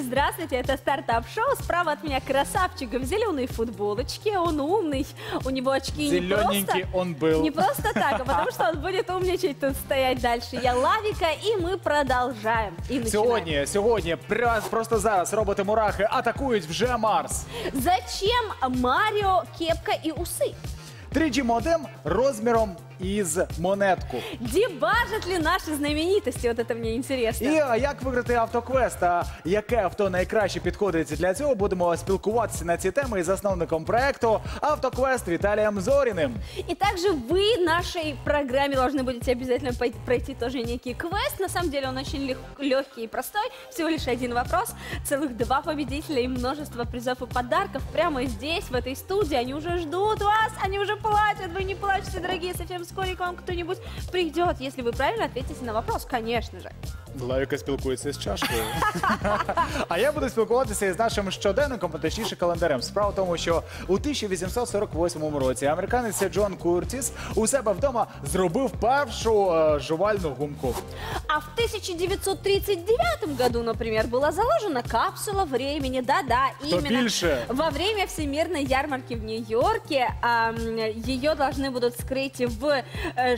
здравствуйте, это стартап-шоу. Справа от меня красавчик в зеленой футболочке, он умный, у него очки не Зелененький просто... он был. Не просто так, а потому что он будет умничать тут стоять дальше. Я Лавика, и мы продолжаем. И начинаем. Сьогодні, сьогодні, пря- просто зараз роботи мурахи атакують вже Марс. Зачем Марио кепка и усы? 3G модем розміром із монетку. Дебажат ли наши знаменитости? Вот это мне интересно. І а, як виграти автоквест? А яке авто найкраще підходить для цього? Будемо спілкуватися на ці теми із засновником проекту Автоквест Віталієм Зоріним. И также вы нашей программе должны будете обязательно пой- пройти тоже некий квест. На самом деле он очень легкий и простой. Всего лишь один вопрос. Целых два победителя и множество призов и подарков прямо здесь, в этой студии. Они уже ждут вас, они уже плачут. Вы не плачьте, дорогие, совсем скоро к вам кто-нибудь придет, если вы правильно ответите на вопрос, конечно же. Лавіка спілкується з чашкою. а я буду спілкуватися із нашим щоденником, а точніше календарем. Справа в тому, що у 1848 році американець Джон Куртіс у себе вдома зробив першу е, жувальну гумку. А в 1939 году, например, была заложена капсула времени. Да-да, именно больше? во время Всемирной ярмарки в Нью-Йорке ам, ее должны будут скрыть в э,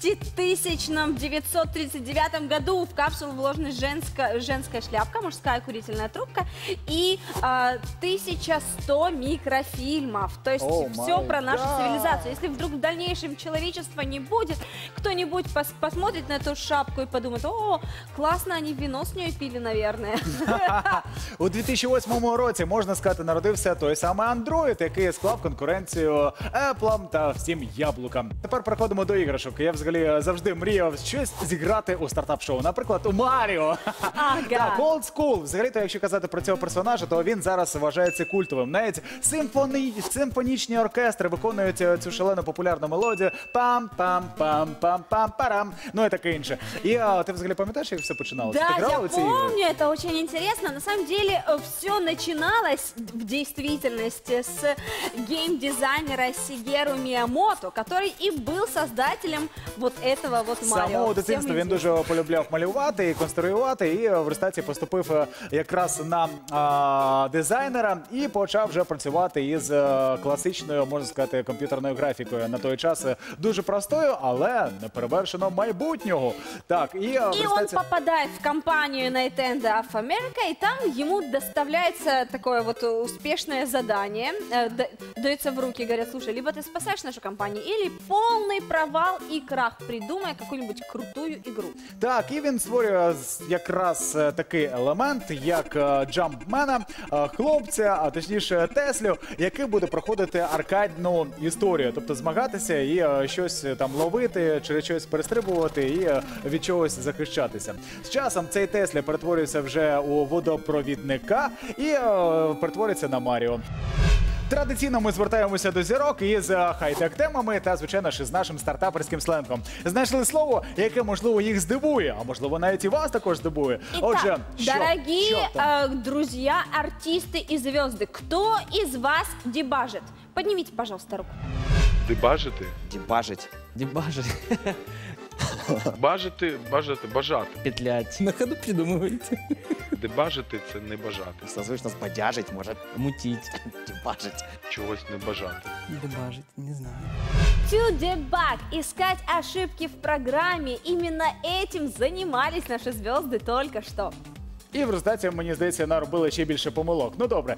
6939 году. В капсулу вложена женская, женская шляпка, мужская курительная трубка и а, 1100 микрофильмов. То есть О, все май про нашу гад. цивилизацию. Если вдруг в дальнейшем человечества не будет, кто-нибудь пос- посмотрит на эту шапку и подумает, о, классно они вино с нее пили, наверное. У 2008 році можна сказати, народився той самий Android, який склав конкуренцію Apple та всім яблукам. Тепер переходимо до іграшок. Я взагалі завжди мріяв щось зіграти у стартап-шоу. Наприклад, у Маріо. Ага. Так, old school. Взагалі, то якщо казати про цього персонажа, то він зараз вважається культовим. Навіть симфоні... симфонічні оркестри виконують е, цю шалену популярну мелодію. пам пам пам пам пам парам Ну і таке інше. І а, ти взагалі пам'ятаєш, як все починалося? Да, ти грала я у ці ігри? помню, это очень интересно. На самом деле все начиналось в действительности с гейм-дизайнера Сигеру Миямото, который и был создателем вот этого вот З Марио. самого Всем дитинства він известно. дуже полюбляв малювати і конструювати. І е, в результаті поступив е, якраз на а, дизайнера і почав вже працювати із е, класичною, можна сказати, комп'ютерною графікою. На той час е, дуже простою, але неперевершено майбутнього. Так, і, е, в И он результаті... попадает в компанию Nintendo of America, и там ему доставляется такое вот успешное задание, э, да- дается в руки, говорят, слушай, либо ты спасаешь нашу компанию, или полный провал и крах, придумай какую-нибудь крутую игру. Так, і він створює якраз е, такий елемент, як е, джампмена, е, хлопця, а точніше Теслю, який буде проходити аркадну історію, тобто змагатися і е, щось там ловити, через щось перестрибувати і від чогось захищатися. З часом цей Тесля перетворюється вже у водопровідника і е, перетвориться на Маріо. Традиційно ми звертаємося до зірок із е, хай-тек темами та, звичайно ж, із нашим стартаперським сленгом. Знайшли слово, яке можливо їх здивує, а можливо навіть і вас також здивує. Итак, Отже, що? дорогие Що там? э, друзья, артисты и звезды, кто из вас дебажит? Поднимите, пожалуйста, руку. Дебажити? Дебажить. Дебажить. Бажити, бажати, бажати. Петлять. На ходу придумываете. Дебажити це не бажати. Созвучно с бодяжить, может. Мутить. Дебажить. Чогось не бажати. Дебажить, не знаю. To debug, искать ошибки в программе. Именно этим занимались наши звезды только что. І в результаті, мені здається, наробили ще більше помилок. Ну добре.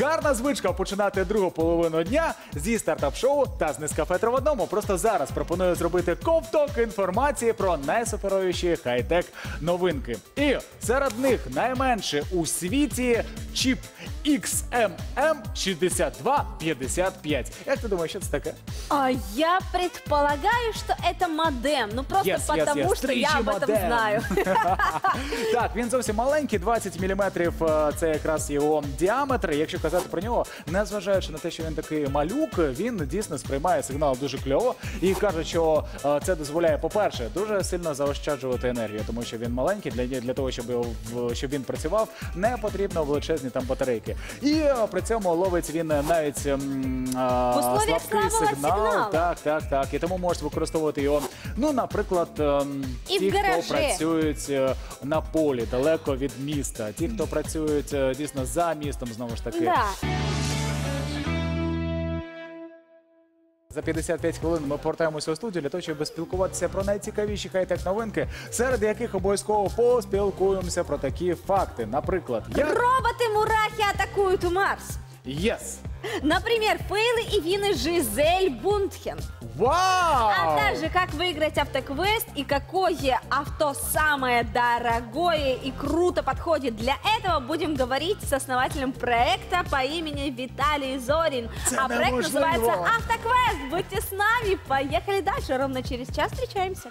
Гарна звичка починати другу половину дня зі стартап-шоу та з Нескафе в одному. Просто зараз пропоную зробити ковток інформації про найсуперовіші хай-тек новинки. І серед них найменше у світі чіп XMM6255. Як ти думаєш, що це таке? А я предполагаю, что это модем. Ну просто Yes, yes, потому, yes. что я 3G об этом знаю. Так, він зовсім маленький, 20 мм це якраз його діаметр. Якщо казати про нього, незважаючи на те, що він такий малюк, він дійсно сприймає сигнал дуже кльово і каже, що е, це дозволяє, по-перше, дуже сильно заощаджувати енергію, тому що він маленький. Для, для того, щоб, його щоб він працював, не потрібно величезні там батарейки. І е, при цьому ловить він навіть м, а, слабкий слабого сигнал. Так, так, так. І тому можуть використовувати його. Ну, наприклад, ем, І ті, хто працюють е, на полі, далеко від міста, ті, хто працюють е, дійсно за містом, знову ж таки. Да. За 55 хвилин ми повертаємося у студію для того, щоб спілкуватися про найцікавіші хай-тек новинки, серед яких обов'язково поспілкуємося про такі факти. Наприклад, як роботи мурахи атакуют Марс. єс. Например, фейлы и вины Жизель Бунтхен. Вау! А также, как выиграть автоквест и какое авто самое дорогое и круто подходит для этого, будем говорить с основателем проекта по имени Виталий Зорин. Это а проект называется Автоквест. Будьте с нами. Поехали дальше. Ровно через час встречаемся.